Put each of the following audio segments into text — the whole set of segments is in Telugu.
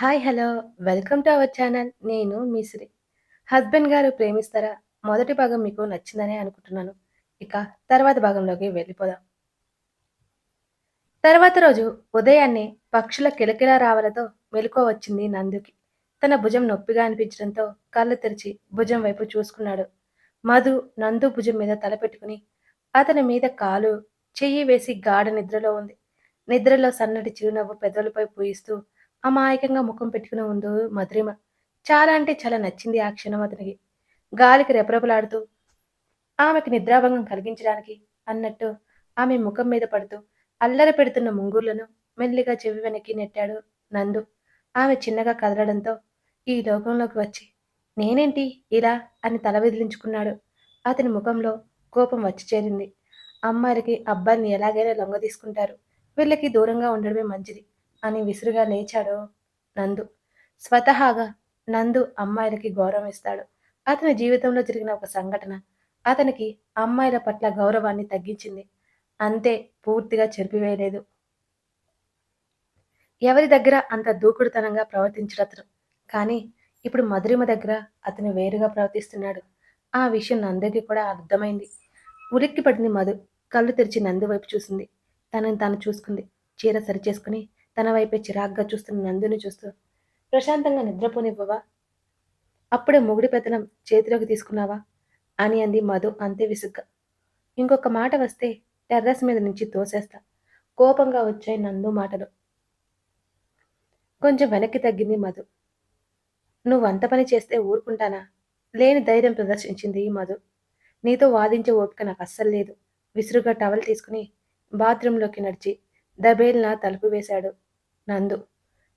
Hi hello welcome to our channel నేను మీశ్రీ హస్బెండ్ గారు ప్రేమిస్తారా? మొదటి భాగం మీకు నచ్చిందనే అనుకుంటున్నాను. ఇక తర్వాత భాగంలోకి వెళ్ళిపోదాం. తర్వాత రోజు ఉదయాన్నే పక్షుల కిలకిల రావలతో మెలకువ వచ్చింది నందుకి. తన భుజం నొప్పిగా అనిపించడంతో కళ్ళు తెరిచి భుజం వైపు చూసుకున్నాడు. మధు నందు భుజం మీద తల పెట్టుకుని అతని మీద కాలు చెయ్యి వేసి గాఢ నిద్రలో ఉంది. నిద్రలో సన్నటి చిరునవ్వు పెదవులపై పూయిస్తూ అమాయకంగా ముఖం పెట్టుకుని ఉందో మధురిమ చాలా అంటే చాలా నచ్చింది ఆ క్షణం అతనికి. గాలికి రెపరెపలాడుతూ ఆమెకి నిద్రాభంగం కలిగించడానికి అన్నట్టు ఆమె ముఖం మీద పడుతూ అల్లరి పెడుతున్న ముంగుర్లను మెల్లిగా చెవి వెనక్కి నెట్టాడు నందు. ఆమె చిన్నగా కదలడంతో ఈ లోకంలోకి వచ్చి నేనేంటి ఇలా? అని తల విదిలించుకున్నాడు. అతని ముఖంలో కోపం వచ్చి చేరింది. అమ్మాయిలకి అబ్బాయిని ఎలాగైనా లొంగ తీసుకుంటారు. వీళ్ళకి దూరంగా ఉండడమే మంచిది. అని విసురుగా లేచాడు నందు. స్వతహాగా నందు అమ్మాయిలకి గౌరవం ఇస్తాడు. అతని జీవితంలో జరిగిన ఒక సంఘటన అతనికి అమ్మాయిల పట్ల గౌరవాన్ని తగ్గించింది. అంతే పూర్తిగా చెరిపివేయలేదు. ఎవరి దగ్గర అంత దూకుడుతనంగా ప్రవర్తించడతను కానీ ఇప్పుడు మధురిమ దగ్గర అతను వేరుగా ప్రవర్తిస్తున్నాడు. ఆ విషయం నందుకి కూడా అర్థమైంది. ఉలిక్కి పడింది మధు. కళ్ళు తెరిచి నందు వైపు చూసింది. తనని తాను చూసుకుంది. చీర సరిచేసుకుని తన వైపే చిరాగ్గా చూస్తున్న నందుని చూస్తూ ప్రశాంతంగా నిద్రపోనివ్వవా? అప్పుడే మొగుడి పెత్తనం చేతిలోకి తీసుకున్నావా? అని అంది మధు అంతే విసుగ్గా. ఇంకొక మాట వస్తే టెర్రస్ మీద నుంచి తోసేస్తా. కోపంగా వచ్చాయి నందు మాటలు. కొంచెం వెనక్కి తగ్గింది మధు. నువ్వు అంత పని చేస్తే ఊరుకుంటానా? లేని ధైర్యం ప్రదర్శించింది మధు. నీతో వాదించే ఓపిక నాకు అస్సలు లేదు. విసురుగా టవల్ తీసుకుని బాత్రూంలోకి నడిచి దబేల్న తలుపు వేశాడు. నందు.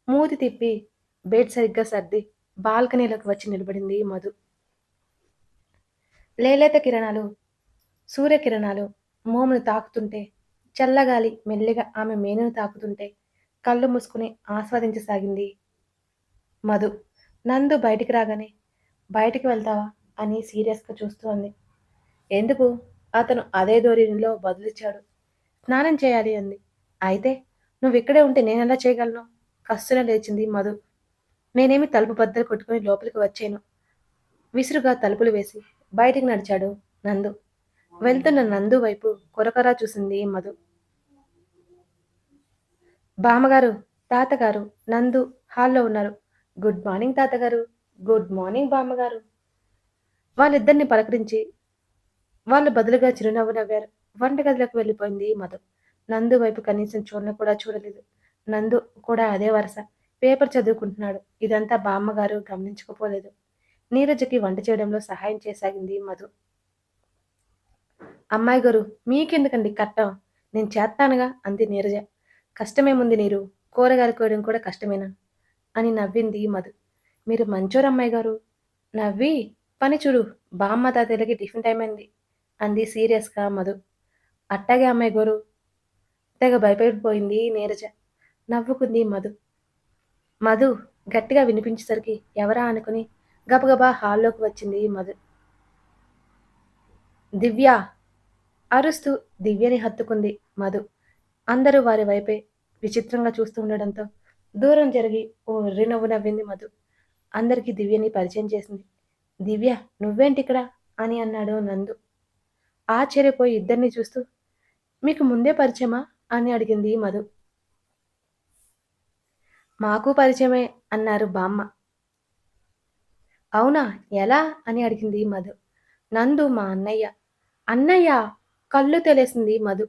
మూతి తిప్పి బెడ్ సరిగ్గా సర్ది బాల్కనీలోకి వచ్చి నిలబడింది మధు. లేలేత కిరణాలు సూర్యకిరణాలు మోమును తాకుతుంటే చల్లగాలి మెల్లిగా ఆమె మేనును తాకుతుంటే కళ్ళు మూసుకుని ఆస్వాదించసాగింది మధు. నందు బయటికి రాగానే బయటికి వెళ్తావా? అని సీరియస్గా చూస్తోంది ఎందుకు? అతను అదే ధోరణిలో బదులిచ్చాడు. స్నానం చేయాలి అంది. అయితే నువ్వు ఇక్కడే ఉంటే నేను ఎలా చేయగలను? కస్సున లేచింది మధు. నేనేమి తలుపు బద్దలు కొట్టుకుని లోపలికి వచ్చాను. విసురుగా తలుపులు వేసి బయటికి నడిచాడు నందు. వెళ్తున్న నందు వైపు కొరకరా చూసింది మధు. బామ్మగారు తాతగారు నందు హాల్లో ఉన్నారు. గుడ్ మార్నింగ్ తాతగారు. గుడ్ మార్నింగ్ బామ్మగారు. వాళ్ళిద్దరిని పలకరించి వాళ్ళు బదులుగా చిరునవ్వు నవ్వారు. వంటగదిలోకి వెళ్ళిపోయింది మధు. నందు వైపు కనీసం చూడని కూడా చూడలేదు. నందు కూడా అదే వరుస. పేపర్ చదువుకుంటున్నాడు. ఇదంతా బామ్మగారు గమనించకపోలేదు. నీరజకి వంట చేయడంలో సహాయం చేసాగింది మధు. అమ్మాయి గారు మీకెందుకండి కట్టం? నేను చేస్తానుగా అంది నీరజ. కష్టమేముంది నీరు? కూరగాయలు కోయడం కూడా కష్టమేనా? అని నవ్వింది మధు. మీరు మంచోరు అమ్మాయి గారు? నవ్వి పని చూడు బామ్మ తాతయ్యలకి టిఫిన్ టైం అయింది అంది సీరియస్గా మధు. అట్టాగే అమ్మాయి గారు తెగ భయపడిపోయింది నీరజ. నవ్వుకుంది మధు. మధు గట్టిగా వినిపించేసరికి ఎవరా అనుకుని గబగబా హాల్లోకి వచ్చింది మధు. దివ్య! అరుస్తూ దివ్యని హత్తుకుంది మధు. అందరూ వారి వైపే విచిత్రంగా చూస్తూ ఉండడంతో దూరం జరిగి ఓ ఎర్రి నవ్వు నవ్వింది మధు. అందరికీ దివ్యని పరిచయం చేసింది. దివ్య నువ్వేంటి ఇక్కడ అని అన్నాడు నందు. ఆశ్చర్యపోయి ఇద్దరిని చూస్తూ మీకు ముందే పరిచయమా? అని అడిగింది మధు. మాకు పరిచయమే అన్నారు బామ్మ. అవునా ఎలా? అని అడిగింది మధు. నందు మా అన్నయ్య. అన్నయ్య? కళ్ళు తెలిసింది మధు.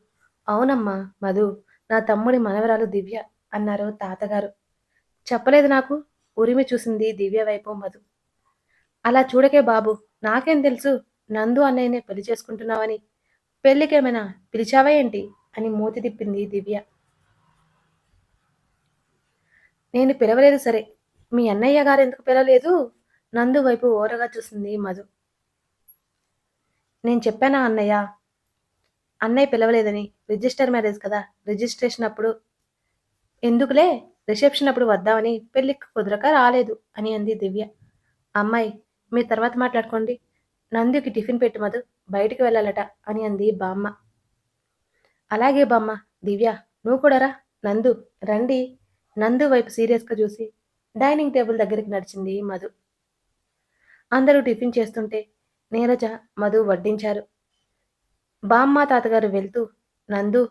అవునమ్మా మధు నా తమ్ముడి మనవరాలు దివ్య అన్నారు తాతగారు. చెప్పలేదు నాకు ఉరిమి చూసింది దివ్య వైపు మధు. అలా చూడకే బాబు నాకేం తెలుసు? నందు అన్నయ్యనే పెళ్ళి చేసుకుంటున్నావని. పెళ్ళికేమైనా పిలిచావా ఏంటి? అని మూతి తిప్పింది దివ్య. నేను పిలవలేదు సరే. మీ అన్నయ్య గారు ఎందుకు పిలవలేదు? నందు వైపు ఓరగా చూసింది మధు. నేను చెప్పానా అన్నయ్య? అన్నయ్య పిలవలేదని. రిజిస్టర్ మ్యారేజ్ కదా. రిజిస్ట్రేషన్ అప్పుడు ఎందుకులే? రిసెప్షన్ అప్పుడు వద్దామని పెళ్ళికి కుదరక రాలేదు అని అంది దివ్య. అమ్మాయి మీరు తర్వాత మాట్లాడుకోండి. నందుకి టిఫిన్ పెట్టు మధు. బయటికి వెళ్ళాలట అని అంది బామ్మ. అలాగే బామ్మ దివ్య నువ్వు కూడా రా. నందు రండి. నందు వైపు సీరియస్గా చూసి డైనింగ్ టేబుల్ దగ్గరికి నడిచింది మధు. అందరూ టిఫిన్ చేస్తుంటే నీరజ మధు వడ్డించారు. బామ్మ తాతగారు వెళ్తూ నందు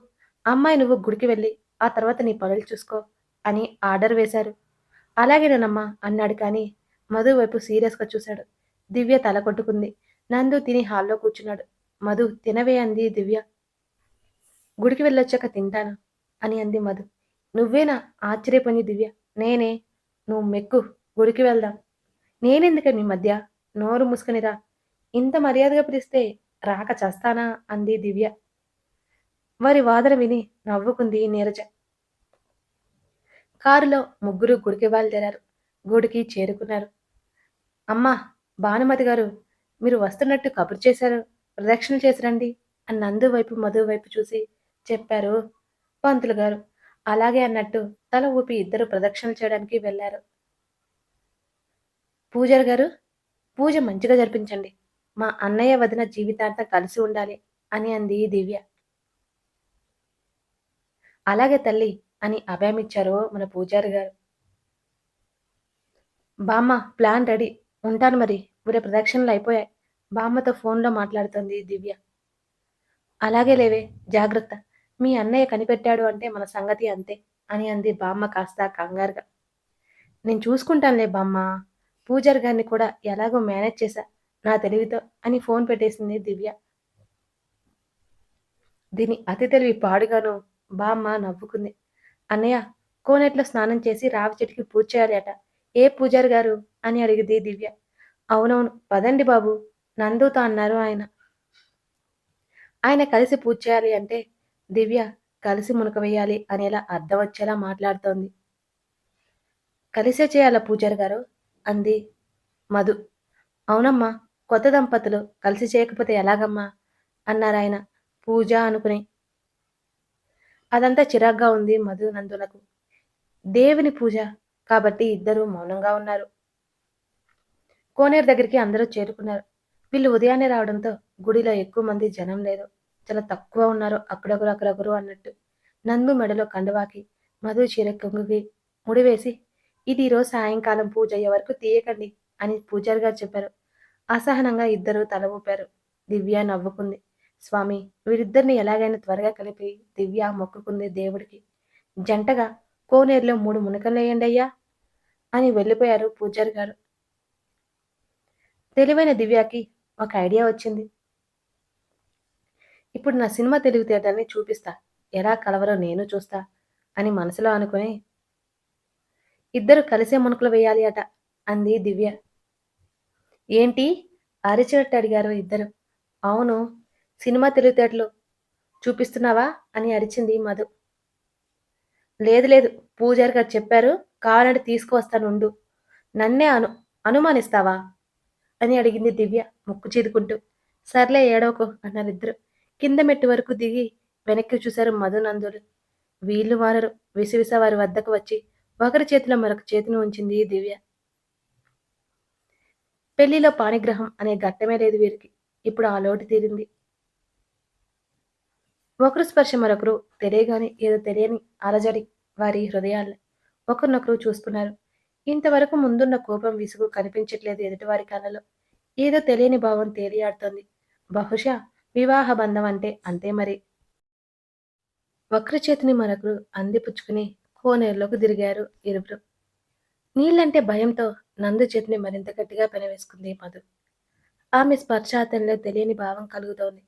అమ్మాయి నువ్వు గుడికి వెళ్ళి ఆ తర్వాత నీ పనులు చూసుకో అని ఆర్డర్ వేశారు. అలాగేనమ్మా అన్నాడు కానీ మధు వైపు సీరియస్గా చూశాడు. దివ్య తల కొట్టుకుంది. నందు తిని హాల్లో కూర్చున్నాడు. మధు తినవే అంది దివ్య. గుడికి వెళ్ళొచ్చాక తింటాను? అని అంది మధు. నువ్వేనా? ఆశ్చర్యపోయింది దివ్య. నేనే. నువ్వు మెక్కు. గుడికి వెళ్దాం. నేనెందుకే మీ మధ్య? నోరు మూసుకునిరా ఇంత మర్యాదగా పిలిస్తే రాక చస్తానా? అంది దివ్య. వారి వాదన విని నవ్వుకుంది నీరజ. కారులో ముగ్గురు గుడికి బయలుదేరారు. గుడికి చేరుకున్నారు. అమ్మా భానుమతి గారు మీరు వస్తున్నట్టు కబురు చేశారు. ప్రదక్షిణ చేసిరండి అని నందు వైపు మధు వైపు చూసి చెప్పారు. పంతులు గారు అలాగే అన్నట్టు తల ఊపి ఇద్దరు ప్రదక్షిణలు చేయడానికి వెళ్ళారు. పూజారి గారు పూజ మంచిగా జరిపించండి. మా అన్నయ్య వదిన జీవితాంతం కలిసి ఉండాలి అని అంది దివ్య. అలాగే తల్లి అని అభయమిచ్చారు మన పూజారి గారు. బామ్మ ప్లాన్ రెడీ. ఉంటాను మరి. ఊరే ప్రదక్షిణలు అయిపోయాయి. బామ్మతో ఫోన్లో మాట్లాడుతుంది దివ్య. అలాగే లేవే జాగ్రత్త. మీ అన్నయ్య కనిపెట్టాడు అంటే మన సంగతి అంతే అని అంది బామ్మ కాస్త కంగారుగా. నేను చూసుకుంటానులే బామ్మ పూజారి గారిని కూడా ఎలాగో మేనేజ్ చేశా నా తెలివితో అని ఫోన్ పెట్టేసింది దివ్య. దీని అతి తెలివి పాడుగాను బామ్మ నవ్వుకుంది. అన్నయ్య కోనేట్లో స్నానం చేసి రావి చెట్టుకి పూజ చేయాలి అట ఏ పూజారి గారు? అని అడిగింది దివ్య. అవునవును పదండి బాబు నందుతో అన్నారు ఆయన. ఆయన కలిసి పూజ చేయాలి అంటే దివ్య కలిసి మునకవేయాలి అనేలా అర్థం వచ్చేలా మాట్లాడుతోంది. కలిసే చేయాలా పూజారి గారు? అంది మధు. అవునమ్మా కొత్త దంపతులు కలిసి చేయకపోతే ఎలాగమ్మా? అన్నారాయన పూజ అనుకుని. అదంతా చిరాగ్గా ఉంది మధు నందులకు దేవుని పూజ కాబట్టి ఇద్దరూ మౌనంగా ఉన్నారు. కోనేరు దగ్గరికి అందరూ చేరుకున్నారు. వీళ్ళు ఉదయాన్నే రావడంతో గుడిలో ఎక్కువ మంది జనం లేదు. చాలా తక్కువ ఉన్నారు అక్కడొకరు అక్కడొకరు అన్నట్టు. నందు మెడలో కండువాకి మధు చీర కొంగుకి ముడివేసి ఇది ఈరోజు సాయంకాలం పూజ అయ్యే వరకు తీయకండి అని పూజారి గారు చెప్పారు. అసహనంగా ఇద్దరు తల ఊపారు. దివ్య నవ్వుకుంది. స్వామి వీరిద్దరిని ఎలాగైనా త్వరగా కలిపి దివ్య మొక్కుకుంది దేవుడికి. జంటగా కోనేరులో మూడు మునకలేయండి అయ్యా అని వెళ్ళిపోయారు పూజారి గారు. తెలివైన దివ్యకి ఒక ఐడియా వచ్చింది. ఇప్పుడు నా సినిమా తెలివితేటల్ని చూపిస్తా. ఎలా కలవరో నేను చూస్తా అని మనసులో అనుకుని ఇద్దరు కలిసే మునుకులు వేయాలి అట అంది దివ్య. ఏంటి? అరిచినట్టు అడిగారు ఇద్దరు. అవును సినిమా తెలివితేటలు చూపిస్తున్నావా? అని అరిచింది మధు. లేదు లేదు పూజారి గారు చెప్పారు కావాలంటే తీసుకువస్తానుండు నన్నే అను అనుమానిస్తావా? అని అడిగింది దివ్య ముక్కు చీదుకుంటూ. సర్లే ఏడవకు అన్నారు ఇద్దరు. కింద మెట్టు వరకు దిగి వెనక్కి చూశారు మధునందులు వీళ్ళు వారు విసివిస వారి వద్దకు వచ్చి ఒకరి చేతిలో మరొక చేతిని ఉంచింది దివ్య. పెళ్ళిలో పాణిగ్రహం అనే ఘట్టమే లేదు వీరికి. ఇప్పుడు ఆ లోటు తీరింది. ఒకరు స్పర్శ మరొకరు తెలియగానే ఏదో తెలియని అలజడి వారి హృదయాల్లో ఒకరినొకరు చూసుకున్నారు ఇంతవరకు ముందున్న కోపం విసుగు కనిపించట్లేదు ఎదుటివారి కళ్ళలో. ఏదో తెలియని భావం తేలియాడుతోంది. బహుశా వివాహ బంధం అంటే అంతే మరి. వక్ర చేతిని మరొకరు అందిపుచ్చుకుని కోనేరులోకి దిరిగారు ఇరువురు. నీళ్ళంటే భయంతో నందు చేతిని మరింత గట్టిగా పెనవేసుకుంది మధు. ఆమె స్పర్శ అతనిలో తెలియని భావం కలుగుతోంది.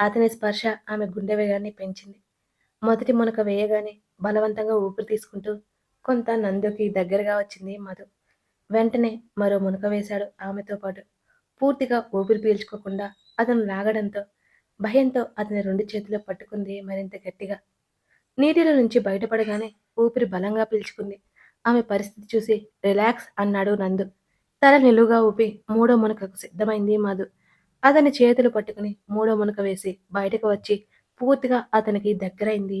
అతని స్పర్శ ఆమె గుండె వేగాన్ని పెంచింది. మొదటి మునక వేయగానే బలవంతంగా ఊపిరి తీసుకుంటూ కొంత నందుకి దగ్గరగా వచ్చింది మధు. వెంటనే మరో మునక వేశాడు ఆమెతో పాటు. పూర్తిగా ఊపిరి పీల్చుకోకుండా అతను లాగడంతో భయంతో అతని రెండు చేతులు పట్టుకుంది మరింత గట్టిగా. నీటిలో నుంచి బయటపడగానే ఊపిరి బలంగా పీల్చుకుంది. ఆమె పరిస్థితి చూసి రిలాక్స్ అన్నాడు నందు. తల నిలువుగా ఊపి మూడో మునకకు సిద్ధమైంది మధు. అతని చేతులు పట్టుకుని మూడో మునక వేసి బయటకు వచ్చి పూర్తిగా అతనికి దగ్గరైంది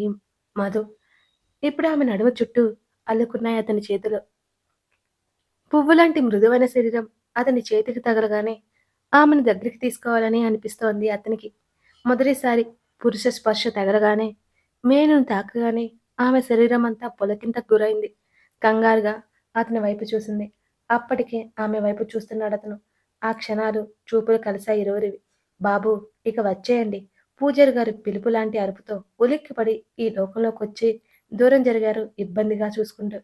మధు. ఇప్పుడు ఆమె నడుమ చుట్టూ అల్లుకున్నాయి అతని చేతులు. పువ్వులాంటి మృదువైన శరీరం అతని చేతికి తగలగానే ఆమెను దగ్గరికి తీసుకోవాలని అనిపిస్తోంది అతనికి. మొదటిసారి పురుష స్పర్శ తగలగానే మేనును తాకగానే ఆమె శరీరం అంతా పొలకింత గురైంది. కంగారుగా అతని వైపు చూసింది. అప్పటికే ఆమె వైపు చూస్తున్నాడు అతను. ఆ క్షణాలు చూపులు కలిశాయి ఇరువురివి. బాబు ఇక వచ్చేయండి. పూజారి గారి పిలుపు లాంటి అరుపుతో ఉలిక్కిపడి ఈ లోకంలోకి వచ్చి దూరం జరిగారు ఇబ్బందిగా చూసుకుంటూ.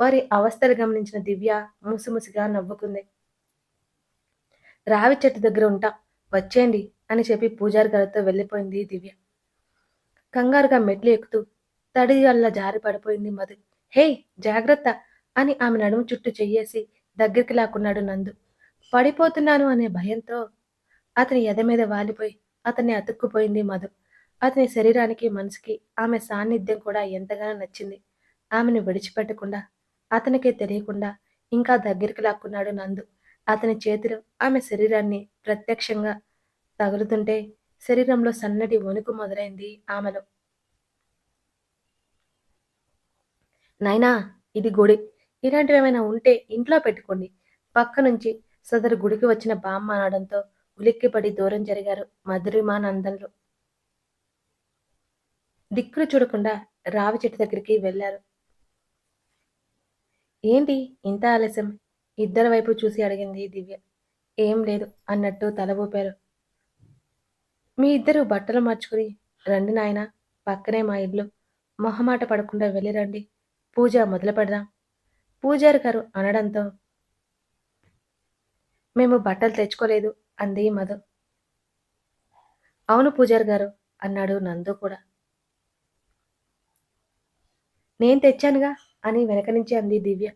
వారి అవస్థలు గమనించిన దివ్య ముసిముసిగా నవ్వుకుంది. రావి చెట్టు దగ్గర ఉంటా. వచ్చేయండి. అని చెప్పి పూజారి గారితో వెళ్ళిపోయింది దివ్య. కంగారుగా మెట్లు ఎక్కుతూ తడి వల్ల జారి పడిపోయింది మధు. హే జాగ్రత్త అని ఆమె నడుము చుట్టూ చెయ్యేసి దగ్గరికి లాక్కున్నాడు నందు. పడిపోతున్నాను అనే భయంతో అతని ఎద మీద వాలిపోయి అతన్ని అతుక్కుపోయింది మధు. అతని శరీరానికి మనసుకి ఆమె సాన్నిధ్యం కూడా ఎంతగానో నచ్చింది. ఆమెను విడిచిపెట్టకుండా అతనికే తెలియకుండా ఇంకా దగ్గరికి లాక్కున్నాడు నందు. అతని చేతిలో ఆమె శరీరాన్ని ప్రత్యక్షంగా తగులుతుంటే శరీరంలో సన్నటి వణుకు మొదలైంది ఆమెలో. నైనా ఇది గుడి. ఇలాంటివి ఏమైనా ఉంటే ఇంట్లో పెట్టుకోండి. పక్క నుంచి సదరు గుడికి వచ్చిన బామ్మ అనడంతో ఉలిక్కిపడి దూరం జరిగారు మధురిమానందంలో దిక్కులు చూడకుండా రావి చెట్టు దగ్గరికి వెళ్ళారు. ఏంటి ఇంత ఆలస్యం? ఇద్దరి వైపు చూసి అడిగింది దివ్య. ఏం లేదు అన్నట్టు తల ఊపారు. మీ ఇద్దరు బట్టలు మార్చుకుని రండి నాయన పక్కనే మా ఇల్లు. మొహమాట పడకుండా వెళ్ళి రండి పూజ మొదలు పెడదాం. పూజారి గారు అనడంతో మేము బట్టలు తెచ్చుకోలేదు అంది మధు. అవును పూజారి గారు అన్నాడు నందు కూడా. నేను తెచ్చానుగా అని వెనక నుంచి అంది దివ్య.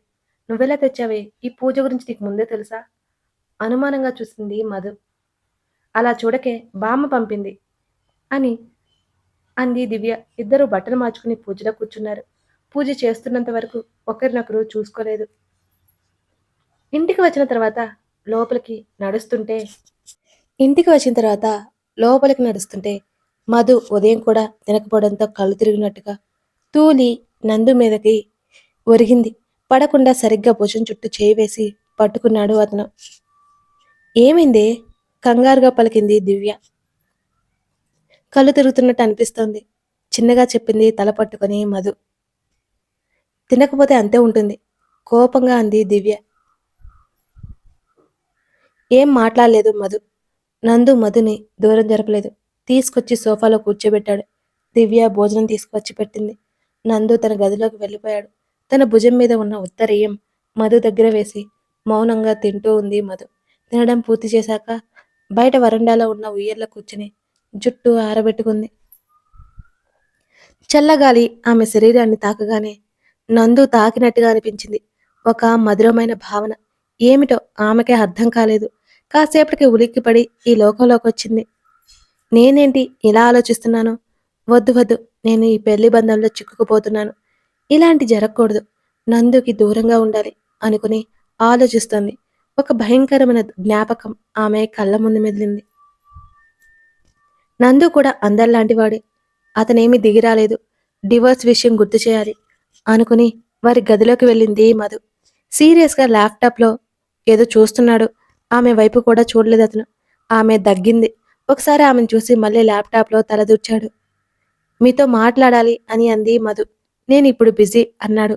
నువ్వెలా తెచ్చావే? ఈ పూజ గురించి నీకు ముందే తెలుసా? అనుమానంగా చూసింది మధు. అలా చూడకే బామ్మ పంపింది అని అంది దివ్య. ఇద్దరు బట్టలు మార్చుకుని పూజలో కూర్చున్నారు. పూజ చేస్తున్నంత వరకు ఒకరినొకరు చూసుకోలేదు. ఇంటికి వచ్చిన తర్వాత లోపలికి నడుస్తుంటే ఇంటికి వచ్చిన తర్వాత లోపలికి నడుస్తుంటే మధు ఉదయం కూడా తినకపోవడంతో కళ్ళు తిరిగినట్టుగా తూలి నందు మీదకి ఒరిగింది. పడకుండా సరిగ్గా భుజం చుట్టూ చేయి వేసి పట్టుకున్నాడు అతను. ఏమైంది? కంగారుగా పలికింది దివ్య. కళ్ళు తిరుగుతున్నట్టు అనిపిస్తోంది. చిన్నగా చెప్పింది తల పట్టుకొని మధు. తినకపోతే అంతే ఉంటుంది కోపంగా అంది దివ్య. ఏం మాట్లాడలేదు మధు. నందు మధుని దూరం జరపలేదు. తీసుకొచ్చి సోఫాలో కూర్చోబెట్టాడు. దివ్య భోజనం తీసుకొచ్చి పెట్టింది. నందు తన గదిలోకి వెళ్ళిపోయాడు. తన భుజం మీద ఉన్న ఉత్తరీయం మధు దగ్గర వేసి మౌనంగా తింటూ ఉంది మధు. తినడం పూర్తి చేశాక బయట వరండాలో ఉన్న ఉయ్యర్లో కూర్చుని జుట్టు ఆరబెట్టుకుంది. చల్లగాలి ఆమె శరీరాన్ని తాకగానే నందు తాకినట్టుగా అనిపించింది. ఒక మధురమైన భావన. ఏమిటో ఆమెకే అర్థం కాలేదు. కాసేపటికి ఉలిక్కిపడి ఈ లోకంలోకి వచ్చింది. నేనేంటి ఇలా ఆలోచిస్తున్నాను? వద్దు వద్దు. నేను ఈ పెళ్ళి బంధంలో చిక్కుకుపోతున్నాను. ఇలాంటి జరగకూడదు. నందుకి దూరంగా ఉండాలి అనుకుని ఆలోచిస్తోంది. ఒక భయంకరమైన జ్ఞాపకం ఆమె కళ్ళ ముందు మెదిలింది. నందు కూడా అందరిలాంటివాడే. అతనేమి దిగిరాలేదు. డివోర్స్ విషయం గుర్తు చేయాలి అనుకుని వారి గదిలోకి వెళ్ళింది మధు. సీరియస్గా ల్యాప్టాప్లో ఏదో చూస్తున్నాడు. ఆమె వైపు కూడా చూడలేదు అతను. ఆమె దగ్గింది. ఒకసారి ఆమెను చూసి మళ్ళీ ల్యాప్టాప్లో తలదూర్చాడు మీతో మాట్లాడాలి అని అంది మధు. నేను ఇప్పుడు బిజీ అన్నాడు.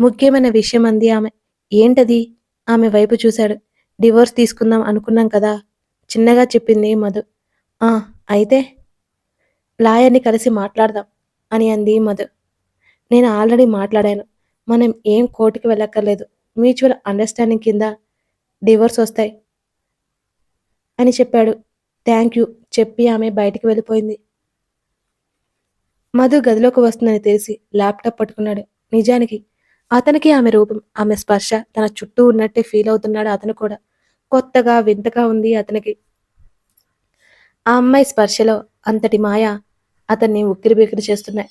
ముఖ్యమైన విషయం అంది ఆమె. ఏంటది? ఆమె వైపు చూశాడు. డివోర్స్ తీసుకుందాం అనుకున్నాం కదా? చిన్నగా చెప్పింది మధు. ఆ అయితే లాయర్ని కలిసి మాట్లాడదాం అని అంది మధు. నేను ఆల్రెడీ మాట్లాడాను. మనం ఏం కోర్టుకి వెళ్ళక్కర్లేదు. మ్యూచువల్ అండర్స్టాండింగ్ కింద డివోర్స్ వస్తాయి అని చెప్పాడు. థ్యాంక్ యూ చెప్పి ఆమె బయటికి వెళ్ళిపోయింది. మధు గదిలోకి వస్తుందని తెలిసి ల్యాప్టాప్ పట్టుకున్నాడు. నిజానికి అతనికి ఆమె రూపం ఆమె స్పర్శ తన చుట్టూ ఉన్నట్టే ఫీల్ అవుతున్నాడు అతను కూడా. కొత్తగా వింతగా ఉంది అతనికి. ఆ అమ్మాయి స్పర్శలో అంతటి మాయ అతన్ని ఉక్కిరి బిక్కిరి చేస్తున్నాయి.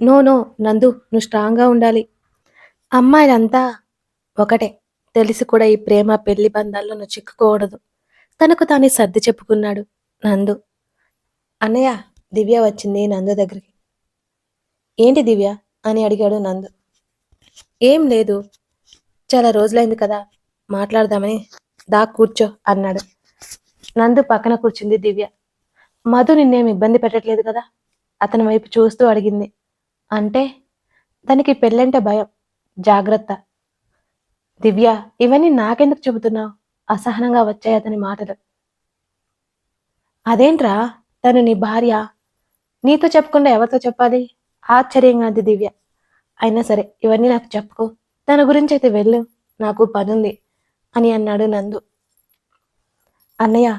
నో నో నందు నువ్వు స్ట్రాంగ్గా ఉండాలి. అమ్మాయిలంతా ఒకటే. తెలిసి కూడా ఈ ప్రేమ పెళ్ళి బంధాల్లో నువ్వు చిక్కుకోకూడదు. తనకు తానే సర్ది చెప్పుకున్నాడు నందు. అన్నయ్య దివ్య వచ్చింది నందు దగ్గరికి. ఏంటి దివ్య? అని అడిగాడు నందు. ఏం లేదు చాలా రోజులైంది కదా మాట్లాడదామని. దా కూర్చో అన్నాడు. నందు పక్కన కూర్చుంది దివ్య. మధు నిన్నేం ఇబ్బంది పెట్టట్లేదు కదా? అతని వైపు చూస్తూ అడిగింది. అంటే? తనకి పెళ్ళంటే భయం. జాగ్రత్త. దివ్య ఇవన్నీ నాకెందుకు చెబుతున్నావు? అసహనంగా వచ్చాయి అతని మాటలు. అదేంట్రా? తను నీ భార్య. నీతో చెప్పకుండా ఎవరితో చెప్పాలి? ఆశ్చర్యంగా అంది దివ్య. అయినా సరే ఇవన్నీ నాకు చెప్పుకో. తన గురించి అయితే వెళ్ళు. నాకు పనుంది అని అన్నాడు నందు. అన్నయ్య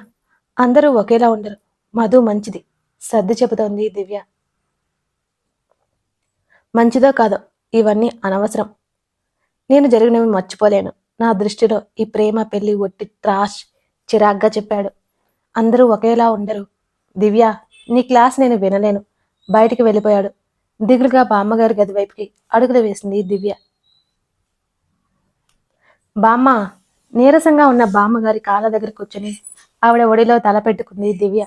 అందరూ ఒకేలా ఉండరు. మధు మంచిది. సర్ది చెబుతోంది దివ్య. మంచిదో కాదో ఇవన్నీ అనవసరం. నేను జరిగినవి మర్చిపోలేను. నా దృష్టిలో ఈ ప్రేమ పెళ్ళి ఒట్టి త్రాష్ చిరాగ్గా చెప్పాడు. అందరూ ఒకేలా ఉండరు. దివ్య నీ క్లాస్ నేను వినలేను. బయటికి వెళ్ళిపోయాడు. దిగులుగా బామ్మగారి గది వైపుకి అడుగులు వేసింది దివ్య. బామ్మ నీరసంగా ఉన్న బామ్మగారి కాళ్ళ దగ్గర కూర్చొని ఆవిడ ఒడిలో తల పెట్టుకుంది దివ్య.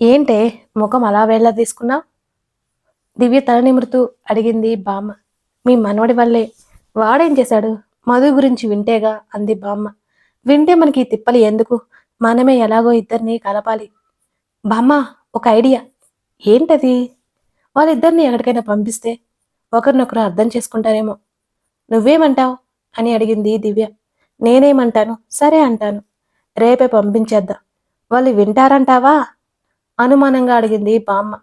ఏంటే ముఖం అలా వేళ్ళ తీసుకున్నావు దివ్య తల నిమురుతూ అడిగింది బామ్మ. మీ మనవడి వల్లే. వాడేం చేశాడు? మధు గురించి వింటేగా అంది బామ్మ. వింటే మనకి తిప్పలు ఎందుకు? మనమే ఎలాగో ఇద్దరిని కలపాలి. బామ్మ ఒక ఐడియా. ఏంటది? వాళ్ళిద్దరిని ఎక్కడికైనా పంపిస్తే ఒకరినొకరు అర్థం చేసుకుంటారేమో. నువ్వేమంటావు? అని అడిగింది దివ్య. నేనేమంటాను? సరే అంటాను. రేపే పంపించేద్దాం. వాళ్ళు వింటారంటావా? అనుమానంగా అడిగింది బామ్మ.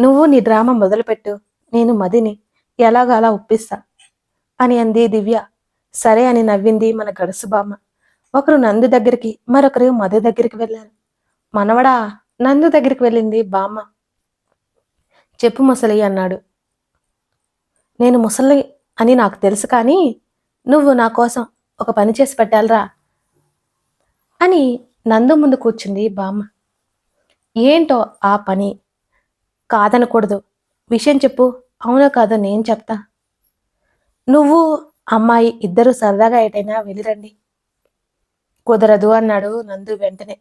నువ్వు నీ డ్రామా మొదలుపెట్టు. నేను మదిని. ఎలాగలా అలా ఒప్పిస్తా. అని అంది దివ్య. సరే అని నవ్వింది మన గడుసు బామ్మ. ఒకరు నందు దగ్గరికి మరొకరు మధు దగ్గరికి వెళ్ళారు. మనవడా? నందు దగ్గరికి వెళ్ళింది బామ్మ చెప్పు ముసలి అన్నాడు. నేను ముసలి అని నాకు తెలుసు కానీ నువ్వు నా కోసం ఒక పని చేసి పెట్టాలరా అని నందు ముందు కూర్చుంది బామ్మ. ఏంటో ఆ పని? కాదనకూడదు. విషయం చెప్పు. అవునో కాదో నేను చెప్తా. నువ్వు అమ్మాయి ఇద్దరు సరదాగా ఎటైనా వెళ్ళిరండి. కుదరదు అన్నాడు నందు వెంటనే.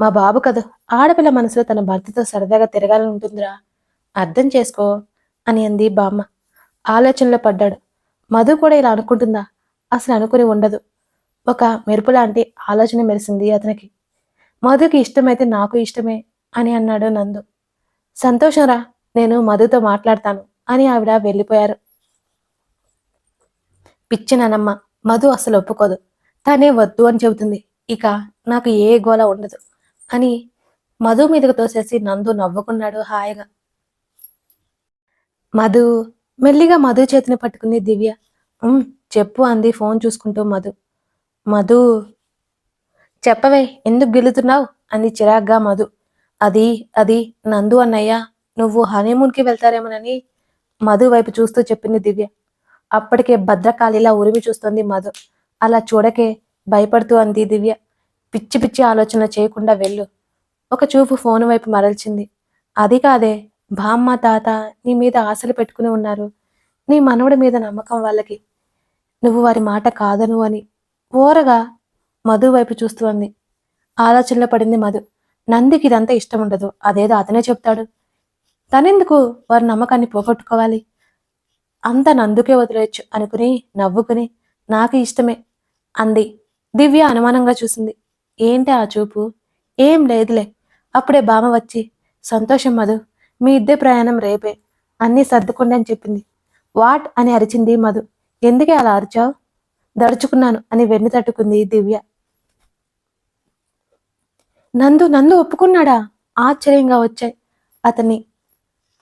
మా బాబు కదా ఆడపిల్ల మనసులో తన భర్తతో సరదాగా తిరగాలని ఉంటుందిరా. అర్థం చేసుకో అని అంది బామ్మ. ఆలోచనలో పడ్డాడు. మధు కూడా ఇలా అనుకుంటుందా? అసలు అనుకుని ఉండదు. ఒక మెరుపు లాంటి ఆలోచన మెరిసింది అతనికి. మధుకి ఇష్టమైతే నాకు ఇష్టమే అని అన్నాడు నందు. సంతోషంరా నేను మధుతో మాట్లాడతాను అని ఆవిడ వెళ్ళిపోయారు. పిచ్చి నానమ్మ మధు అసలు ఒప్పుకోదు. తనే వద్దు అని చెబుతుంది. ఇక నాకు ఏ గోల ఉండదు. అని మధు మీదకు తోసేసి నందు నవ్వుకున్నాడు హాయిగా. మధు మెల్లిగా మధు చేతిని పట్టుకుంది దివ్య. "ఉమ్, చెప్పు అంది ఫోన్ చూసుకుంటూ మధు. మధు చెప్పవే ఎందుకు గెలుతున్నావు అంది చిరాగ్గా మధు. అది అది నందు అన్నయ్య నువ్వు హనీమూన్కి వెళ్తారేమోనని మధు వైపు చూస్తూ చెప్పింది దివ్య. అప్పటికే భద్రకాళిలా ఉరిమి చూస్తుంది మధు. అలా చూడకే భయపడుతూ అంది దివ్య. పిచ్చి పిచ్చి ఆలోచన చేయకుండా వెళ్ళు. ఒక చూపు ఫోన్ వైపు మరల్చింది. అది కాదే బామ్మ తాత నీ మీద ఆశలు పెట్టుకుని ఉన్నారు. నీ మనవడి మీద నమ్మకం వాళ్ళకి. నువ్వు వారి మాట కాదను అని. ఓరగా మధు వైపు చూస్తూ అంది. ఆలోచనలో పడింది మధు. నందికి ఇదంతా ఇష్టం ఉండదు అదేదో అతనే చెప్తాడు. తనెందుకు వారి నమ్మకాన్ని పోగొట్టుకోవాలి? అంతా నందుకే వదిలేయచ్చు అనుకుని నవ్వుకుని నాకు ఇష్టమే అంది. దివ్య అనుమానంగా చూసింది. ఏంటి ఆ చూపు? ఏం లేదులే. అప్పుడే బామ వచ్చి సంతోషం మధు మీ ఇద్దరి ప్రయాణం రేపే. అన్నీ సర్దుకోండి అని చెప్పింది. వాట్? అని అరిచింది మధు. ఎందుకే అలా అరిచావు? దడుచుకున్నాను అని వెన్ను తట్టుకుంది దివ్య. నందు నందు ఒప్పుకున్నాడా? ఆశ్చర్యంగా వచ్చాయి అతని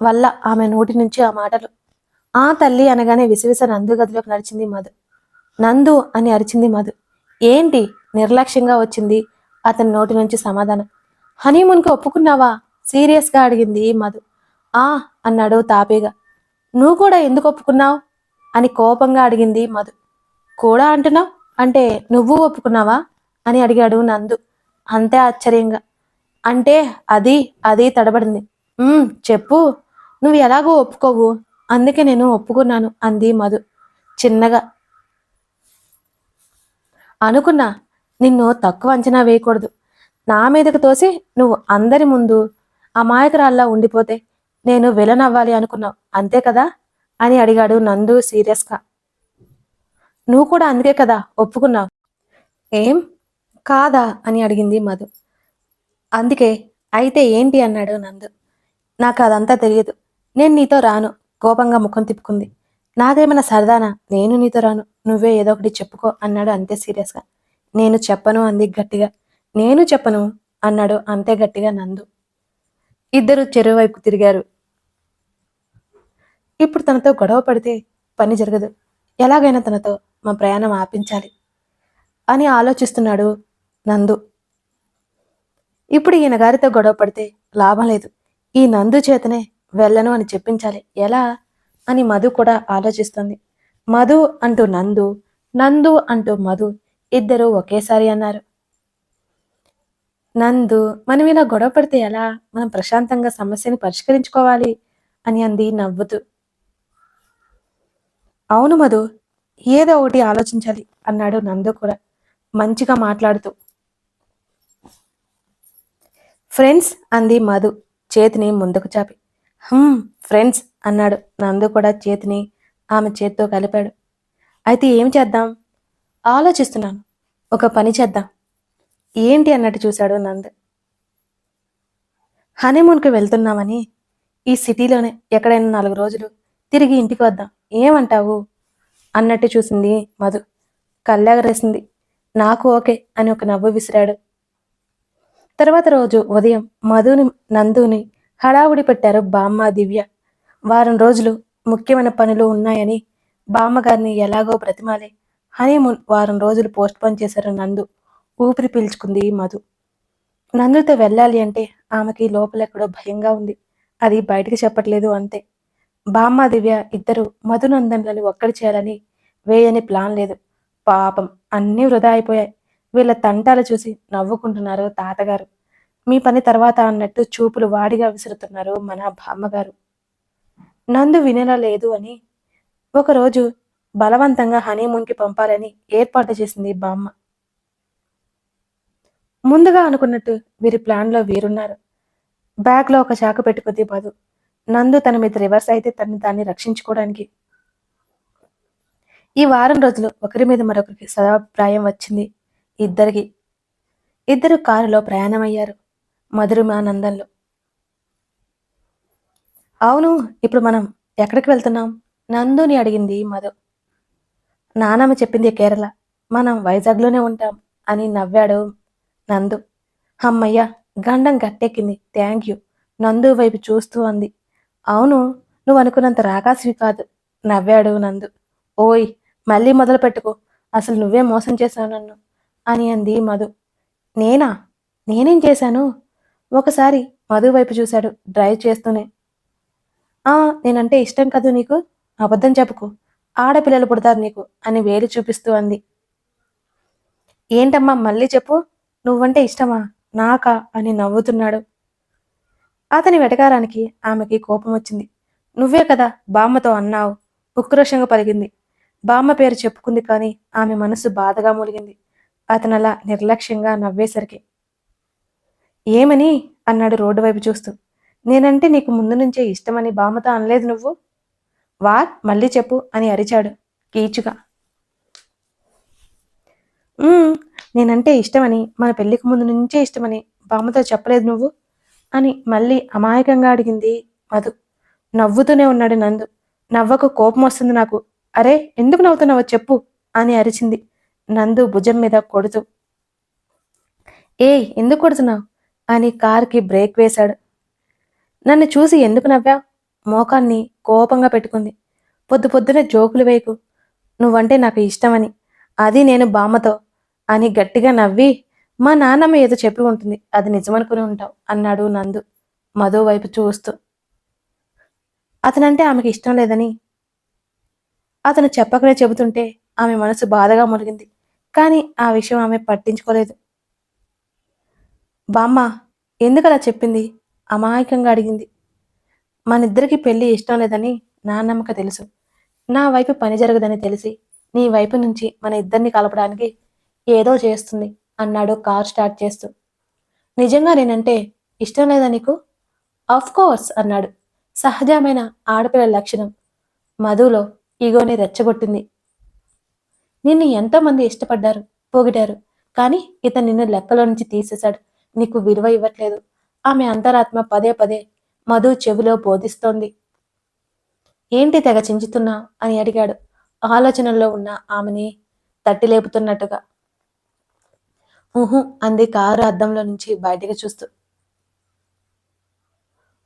వల్ల ఆమె నోటి నుంచి ఆ మాటలు. ఆ తల్లి అనగానే విసివిస నందు గదిలోకి నడిచింది మధు. నందు అని అరిచింది మధు. ఏంటి? నిర్లక్ష్యంగా వచ్చింది అతని నోటి నుంచి సమాధానం. హనీమూన్కి ఒప్పుకున్నావా? సీరియస్గా అడిగింది మధు. ఆ అన్నాడు తాపీగా. నువ్వు కూడా ఎందుకు ఒప్పుకున్నావు? అని కోపంగా అడిగింది మధు. కూడా అంటున్నావు? అంటే నువ్వు ఒప్పుకున్నావా? అని అడిగాడు నందు. అంతే ఆశ్చర్యంగా. అంటే అది అది తడబడింది. చెప్పు. నువ్వు ఎలాగో ఒప్పుకోవు. అందుకే నేను ఒప్పుకున్నాను అంది మధు. చిన్నగా. అనుకున్నా. నిన్ను తక్కువ అంచనా వేయకూడదు. నా మీదకు తోసి నువ్వు అందరి ముందు అమాయకురాల్లా ఉండిపోతే నేను విలన్ అవ్వాలి అనుకున్నావు. అంతే కదా? అని అడిగాడు నందు సీరియస్గా. నువ్వు కూడా అందుకే కదా ఒప్పుకున్నావు. ఏం? కాదా? అని అడిగింది మధు. అందుకే అయితే ఏంటి అన్నాడు నందు. నాకు అదంతా తెలియదు. నేను నీతో రాను. కోపంగా ముఖం తిప్పుకుంది. నాకేమైనా సరదానా? నేను నీతో రాను. నువ్వే ఏదో ఒకటి చెప్పుకో అన్నాడు అంతే సీరియస్గా. నేను చెప్పను అంది గట్టిగా. నేను చెప్పను అన్నాడు అంతే గట్టిగా నందు. ఇద్దరు చెరువు వైపు తిరిగారు. ఇప్పుడు తనతో గొడవ పడితే పని జరగదు. ఎలాగైనా తనతో మా ప్రయాణం ఆపించాలి అని ఆలోచిస్తున్నాడు నందు. ఇప్పుడు ఈయన గారితో గొడవ పడితే లాభం లేదు. ఈ నందు చేతనే వెళ్ళను అని చెప్పించాలి. ఎలా? అని మధు కూడా ఆలోచిస్తుంది. మధు అంటూ నందు నందు అంటూ మధు ఇద్దరూ ఒకేసారి అన్నారు. నందు మనం ఇలా గొడవ పడితే ఎలా? మనం ప్రశాంతంగా సమస్యని పరిష్కరించుకోవాలి అని అంది నవ్వుతూ. అవును మధు ఏదో ఒకటి ఆలోచించాలి అన్నాడు నందు కూడా మంచిగా మాట్లాడుతూ. ఫ్రెండ్స్ అంది మధు చేతిని ముందుకు చాపి. హమ్ ఫ్రెండ్స్ అన్నాడు నందు కూడా చేతిని ఆమె చేత్తో కలిపాడు. అయితే ఏం చేద్దాం? ఆలోచిస్తున్నాను. ఒక పని చేద్దాం. ఏంటి అన్నట్టు చూశాడు నంద్. హనీమూన్కి వెళ్తున్నామని ఈ సిటీలోనే ఎక్కడైనా నాలుగు రోజులు తిరిగి ఇంటికి వద్దాం. ఏమంటావు? అన్నట్టు చూసింది మధు. కళ్ళెగరేసింది. నాకు ఓకే అని ఒక నవ్వు విసిరాడు. తర్వాత రోజు ఉదయం మధుని నందుని హడావుడి పెట్టారు బామ్మ దివ్య. వారం రోజులు ముఖ్యమైన పనులు ఉన్నాయని బామ్మగారిని ఎలాగో బ్రతిమాలే. హనీమూన్ వారం రోజులు పోస్ట్ పోన్ చేశారు నందు. ఊపిరి పీల్చుకుంది మధు. నందుతో వెళ్ళాలి అంటే ఆమెకి లోపలెక్కడో భయంగా ఉంది. అది బయటికి చెప్పట్లేదు అంతే. బామ్మ దివ్య ఇద్దరు మధునందన్లని ఒక్కడి చేయాలని వేయని ప్లాన్ లేదు. పాపం అన్నీ వృధా అయిపోయాయి. వీళ్ళ తంటాలు చూసి నవ్వుకుంటున్నారు తాతగారు. మీ పని తర్వాత అన్నట్టు చూపులు వాడిగా విసురుతున్నారు మన బామ్మగారు. నందు వినేలా లేదు అని ఒకరోజు బలవంతంగా హనీమూన్కి పంపాలని ఏర్పాటు చేసింది బామ్మ. ముందుగా అనుకున్నట్టు వీరి ప్లాన్లో వీరున్నారు. బ్యాగ్లో ఒక చాకు పెట్టుకుంది మధు. నందు తన మీద రివర్స్ అయితే తను దాన్ని రక్షించుకోవడానికి. ఈ వారం రోజులు ఒకరి మీద మరొకరికి సదాభిప్రాయం వచ్చింది ఇద్దరికి. ఇద్దరు కారులో ప్రయాణమయ్యారు మధురమానందంలో అవును ఇప్పుడు మనం ఎక్కడికి వెళ్తున్నాం? నందుని అడిగింది మధు. నానమ్మ చెప్పింది కేరళ. మనం వైజాగ్లోనే ఉంటాం అని నవ్వాడు నందు. అమ్మయ్య గండం గట్టెక్కింది. Thank you. నందు వైపు చూస్తూ అంది. అవును నువ్వు అనుకున్నంత రాకాసివి కాదు నవ్వాడు నందు. ఓయ్ మళ్ళీ మొదలు పెట్టుకో. అసలు నువ్వే మోసం చేశావు నన్ను అని అంది మధు. నేనా? నేనేం చేశాను? ఒకసారి మధు వైపు చూశాడు డ్రైవ్ చేస్తూనే. ఆ నేనంటే ఇష్టం కదూ నీకు? అబద్ధం చెప్పుకో. ఆడపిల్లలు పుడతారు నీకు అని వేలు చూపిస్తూ అంది. ఏంటమ్మా మళ్ళీ చెప్పు? నువ్వంటే ఇష్టమా? నాకా? అని నవ్వుతున్నాడు. అతని వెటకారానికి ఆమెకి కోపం వచ్చింది. నువ్వే కదా బామ్మతో అన్నావు. ఉక్రోషంగా పలిగింది. బామ్మ పేరు చెప్పుకుంది కానీ ఆమె మనసు బాధగా మూలిగింది. అతనలా నిర్లక్ష్యంగా నవ్వేసరికి. ఏమని? అన్నాడు రోడ్డు వైపు చూస్తూ. నేనంటే నీకు ముందు నుంచే ఇష్టమని బామ్మతో అనలేదు నువ్వు? వా మళ్ళీ చెప్పు అని అరిచాడు కీచుగా. నేనంటే ఇష్టమని మన పెళ్ళికి ముందు నుంచే ఇష్టమని బామ్మతో చెప్పలేదు నువ్వు? అని మళ్ళీ అమాయకంగా అడిగింది మధు. నవ్వుతూనే ఉన్నాడు నందు. నవ్వకు కోపం వస్తుంది నాకు. అరే ఎందుకు నవ్వుతున్నావో చెప్పు అని అరిచింది నందు భుజం మీద కొడుతూ. ఏయ్ ఎందుకు కొడుతున్నావు? అని కార్కి బ్రేక్ వేశాడు. నన్ను చూసి ఎందుకు నవ్వావు? మోకాన్ని కోపంగా పెట్టుకుంది. పొద్దు పొద్దున జోకులు వేయకు. నువ్వంటే నాకు ఇష్టమని. అది నేను బామ్మతో అని గట్టిగా నవ్వి మా నాన్నమ్మ ఏదో చెప్పి ఉంటుంది. అది నిజమనుకుని ఉంటావు అన్నాడు నందు మధు వైపు చూస్తూ. అతనంటే ఆమెకి ఇష్టం లేదని. అతను చెప్పకనే చెబుతుంటే ఆమె మనసు బాధగా మురిగింది కానీ ఆ విషయం ఆమె పట్టించుకోలేదు. బామ్మ ఎందుకలా చెప్పింది? అమాయకంగా అడిగింది. మనిద్దరికి పెళ్ళి ఇష్టం లేదని నా నమ్మక తెలుసు. నా వైపు పని జరగదని తెలిసి నీ వైపు నుంచి మన ఇద్దరిని కలపడానికి ఏదో చేస్తుంది అన్నాడు కార్ స్టార్ట్ చేస్తూ. నిజంగా నేనంటే ఇష్టం లేదా నీకు? ఆఫ్ కోర్స్ అన్నాడు. సహజమైన ఆడపిల్ల లక్షణం. మధులో ఈగోని రెచ్చగొట్టింది. నిన్ను ఎంతోమంది ఇష్టపడ్డారు పోగిటారు కానీ ఇతను నిన్ను లెక్కలో నుంచి తీసేశాడు. నీకు విలువ ఇవ్వట్లేదు. ఆమె అంతరాత్మ పదే పదే మధు చెవిలో బోధిస్తోంది. ఏంటి తెగ చించుతున్నావు అని అడిగాడు. ఆలోచనల్లో ఉన్న ఆమెని తట్టి లేపుతున్నట్టుగా ఊహు అంది కారు అద్దంలో నుంచి బయటికి చూస్తూ.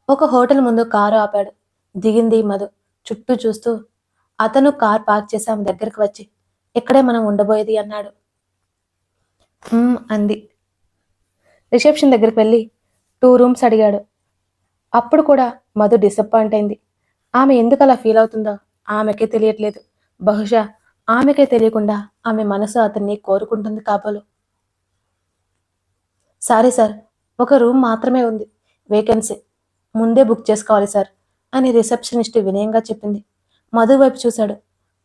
ఒక హోటల్ ముందు కారు ఆపాడు. దిగింది మధు. చుట్టూ చూస్తూ అతను కార్ పార్క్ చేసి ఆమె దగ్గరికి వచ్చి ఇక్కడే మనం ఉండబోయేది అన్నాడు. అంది. రిసెప్షన్ దగ్గరికి వెళ్ళి టూ రూమ్స్ అడిగాడు. అప్పుడు కూడా మధు డిసప్పాయింట్ అయింది. ఆమె ఎందుకు అలా ఫీల్ అవుతుందో ఆమెకే తెలియట్లేదు. బహుశా ఆమెకే తెలియకుండా ఆమె మనసు అతన్ని కోరుకుంటుంది కాబోలు. సారీ సార్ ఒక రూమ్ మాత్రమే ఉంది. వేకెన్సీ. ముందే బుక్ చేసుకోవాలి సార్ అని రిసెప్షనిస్ట్ వినయంగా చెప్పింది. మధు వైపు చూశాడు.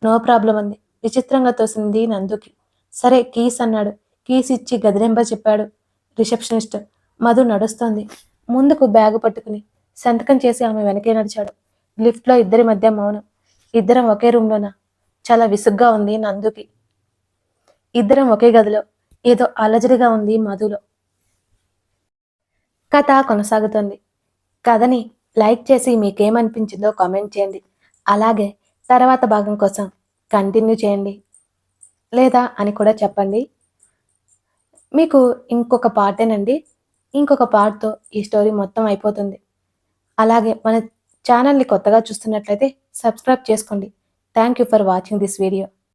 నో ప్రాబ్లం అంది. విచిత్రంగా తోసింది నందుకి. సరే కీస్ అన్నాడు. కీస్ ఇచ్చి గది చెప్పాడు రిసెప్షనిస్ట్. మధు నడుస్తోంది. ముందుకు బ్యాగు పట్టుకుని సంతకం చేసి ఆమె వెనకే నడిచాడు. లిఫ్ట్లో ఇద్దరి మధ్య మౌనం. ఇద్దరం ఒకే రూమ్లోనా? చాలా విసుగ్గా ఉంది నందుకి. ఇద్దరం ఒకే గదిలో. ఏదో అలజడిగా ఉంది మధులో. కథ కొనసాగుతుంది. కథని లైక్ చేసి మీకేమనిపించిందో కామెంట్ చేయండి. అలాగే తర్వాత భాగం కోసం కంటిన్యూ చేయండి. లేదా అని కూడా చెప్పండి. మీకు ఇంకొక పార్టేనండి ఇంకొక పార్ట్తో ఈ స్టోరీ మొత్తం అయిపోతుంది. అలాగే మన ఛానల్ని కొత్తగా చూస్తున్నట్లయితే సబ్స్క్రైబ్ చేసుకోండి. Thank you for watching this video